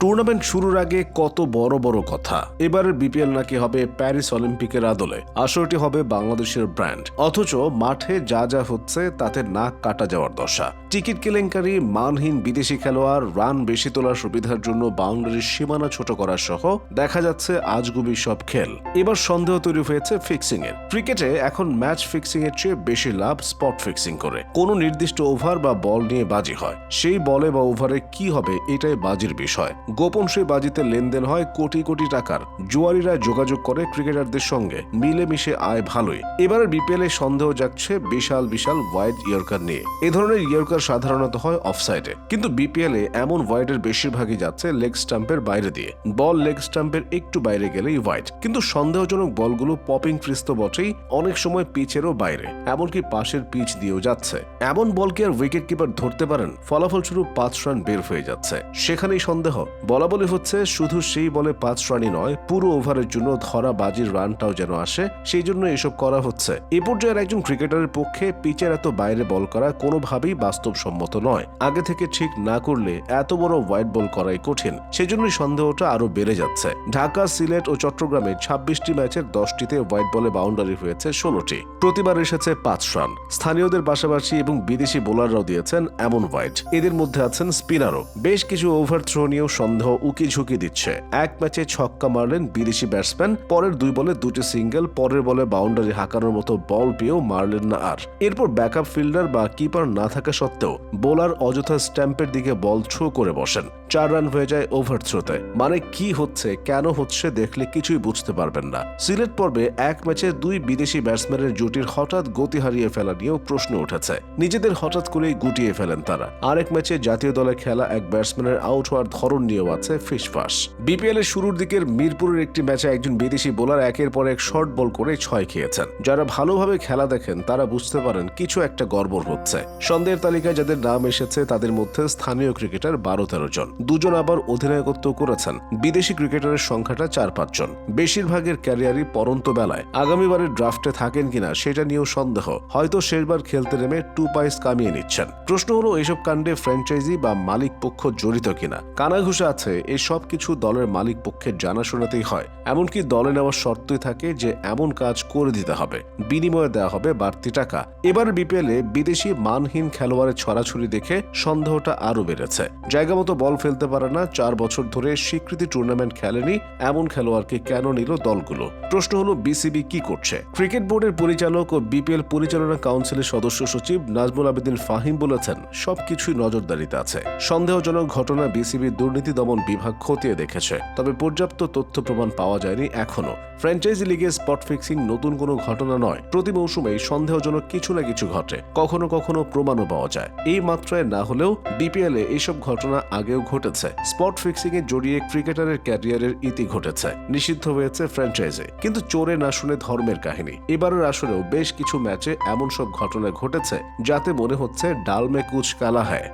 Tournament শুরুর আগে কত বড় বড় কথা। এবারের বিপিএল নাকি হবে প্যারিস অলিম্পিকের আদলে। আসরটি হবে বাংলাদেশের ব্র্যান্ড অথচ মাঠে যা যা হচ্ছে তাতে নাক কাটা যাওয়ার দশা। টিকিট কেলেঙ্কারি, মানহীন বিদেশি খেলোয়াড়, রান বেশি তোলার সুবিধার জন্য বাউন্ডারির সীমানা ছোট করা সহ দেখা যাচ্ছে আজগুবি সব খেল। এবার সন্দেহ তৈরি হয়েছে ফিক্সিং এর ক্রিকেটে এখন ম্যাচ ফিক্সিং এর চেয়ে বেশি লাভ স্পট ফিক্সিং করে। কোনো নির্দিষ্ট ওভার বা বল নিয়ে বাজি হয়। সেই বলে বা ওভারে কি হবে এটাই বাজির বিষয়। গোপন সেই বাজিতে লেনদেন হয় কোটি কোটি টাকার। জুয়ারিরা যোগাযোগ করে ক্রিকেটারদের সঙ্গে। মিলেমিশে আয় ভালোই। এবারের বিপিএল সন্দেহ জাগছে বিশাল বিশাল ওয়াইড ইয়র্কার নিয়ে। এ ধরনের ইয়র্কার সাধারণত হয় অফসাইডে। কিন্তু বিপিএল এ এমন ওয়াইডের বেশিরভাগই যাচ্ছে লেগ স্টাম্পের বাইরে দিয়ে। বল লেগ স্টাম্পের একটু বাইরে গেলেই ওয়াইড। কিন্তু সন্দেহজনক বলগুলো পপিং ফ্রিজ তো বটেই অনেক সময় পিচেরও বাইরে। এমনকি পাশের পিচ দিয়েও যাচ্ছে। এমন বলকে আর উইকেট কিপার ধরতে পারেন? ফলাফলস্বরূপ পাঁচ রান বের হয়ে যাচ্ছে। সেখানেই সন্দেহ। বলা বলি হচ্ছে শুধু সেই বলে পাঁচ রানই নয়, পুরো ওভারের জন্য ধরা বাজির রানটাও যেন আসে, সেই জন্য এসব করা হচ্ছে। এ পর্যায়ের একজন ক্রিকেটারের পক্ষে পিচের এত বাইরে বল করা কোনোভাবেই বাস্তবসম্মত নয়। আগে থেকে ঠিক না করলে এত বড় হোয়াইট বল করাই কঠিন, সেজন্যই সন্দেহটা আরও বেড়ে যাচ্ছে। ঢাকা, সিলেট ও চট্টগ্রামে ছাব্বিশটি ম্যাচের দশটিতে হোয়াইট বলে বাউন্ডারি হয়েছে ষোলোটি। প্রতিবার এসেছে পাঁচ রান। স্থানীয়দের পাশাপাশি এবং বিদেশি বোলাররাও দিয়েছেন এমন হোয়াইট। এদের মধ্যে আছেন স্পিনারও। বেশ কিছু ওভার থ্রো নিয়েও সন্দেহ উকি ঝুঁকি দিচ্ছে। এক ম্যাচে ছক্কা মারলেন বিদেশি ব্যাটসম্যান, পরের দুই বলে দুটি সিঙ্গেল, পরের বলে বাউন্ডারি হাঁকানোর মতো বল পেয়েও মারলেন না আর। এরপর ব্যাকআপ ফিল্ডার বা কিপার না থাকা সত্ত্বেও বোলার অযথা স্ট্যাম্পের দিকে বল থ্রো করে বসেন। চার রান হয়ে যায় ওভার থ্রোতে। মানে কি হচ্ছে, কেন হচ্ছে দেখলে কিছুই বুঝতে পারবেন না। সিলেট পর্বে এক ম্যাচে দুই বিদেশি ব্যাটসম্যানের জুটির হঠাৎ গতি হারিয়ে ফেলা নিয়েও প্রশ্ন উঠেছে। নিজেদের হঠাৎ করেই গুটিয়ে ফেলেন তারা। আরেক ম্যাচে জাতীয় দলে খেলা এক ব্যাটসম্যানের আউট হওয়ার ধরন নিয়েও আছে ফিসফাস। বিপিএল এর শুরুর দিকের মিরপুরের একটি ম্যাচে একজন বিদেশি বোলার একের পর এক শর্ট বল করে ছয় খেয়েছেন। যারা ভালোভাবে খেলা দেখেন, তারা বুঝতে পারেন কিছু একটা গড়বড় হচ্ছে। সন্দেহের তালিকায় যাদের নাম এসেছে, তাদের মধ্যে স্থানীয় ক্রিকেটার বারো তেরো জন। দুজন আবার অধিনায়কত্ব করেছেন। বিদেশি ক্রিকেটারের সংখ্যাটা চার পাঁচজন বেশিরভাগের ক্যারিয়ারই পরন্ত বেলায়। আগামীবারের ড্রাফটে থাকেন কিনা সেটা নিয়েও সন্দেহ। হয়তো শেষবার খেলতে নেমে টু পাইস কামিয়ে নিচ্ছেন। প্রশ্ন হলো এসব কাণ্ডে ফ্র্যাঞ্চাইজি বা মালিক পক্ষ জড়িত কিনা? কানাঘুষে আছে এই সব কিছু দলের মালিক পক্ষের জানাশোনাতেই হয়। এমনকি দলে নেওয়ার শর্তই থাকে যে এমন কাজ করে দিতে হবে। বিনিময়ে দেওয়া হবে বাড়তি টাকা। এবার বিপিএল বিদেশি মানহীন খেলোয়াড়ের ছড়াছড়ি দেখে সন্দেহটা আরও বেড়েছে। জায়গা মতো বল ফেলতে পারে না। চার বছর ধরে স্বীকৃতি টুর্নামেন্ট খেলেনি। এমন খেলোয়াড়কে কেন নিল দলগুলো? প্রশ্ন হলো বিসিবি কি করছে? ক্রিকেট বোর্ডের পরিচালক ও বিপিএল পরিচালনা কাউন্সিলের সদস্য সচিব নাজমুল আবেদিন ফাহিম বলেছেন, সবকিছুই নজরদারিতে আছে। সন্দেহজনক ঘটনা বিসিবি দুর্নীতি দমন বিভাগ খতিয়ে দেখেছে। তবে পর্যাপ্ত তথ্য প্রমাণ পাওয়া যায়নি এখনও। ফ্র্যাঞ্চাইজি লিগে স্পট ফিক্সিং নতুন কোনো ঘটনা নয়। প্রতি মৌসুমেই সন্দেহজনক কিছু না কিছু ঘটে। কখনো কখনো প্রমাণও পাওয়া যায়। এই মাত্রায় না হলেও বিপিএল এ এইসব ঘটনা আগেও ঘটেছে। স্পট ফিক্সিং এ জড়িয়ে ক্রিকেটারের ক্যারিয়ারের ইতি ঘটেছে। নিষিদ্ধ হয়েছে ফ্র্যাঞ্চাইজে কিন্তু চোরে না শুনে ধর্মের কাহিনী। এবারের আসরেও বেশ কিছু ম্যাচে এমন সব ঘটনা ঘটেছে, যাতে মনে হচ্ছে ডালমে কুচ কালা হ্যায়।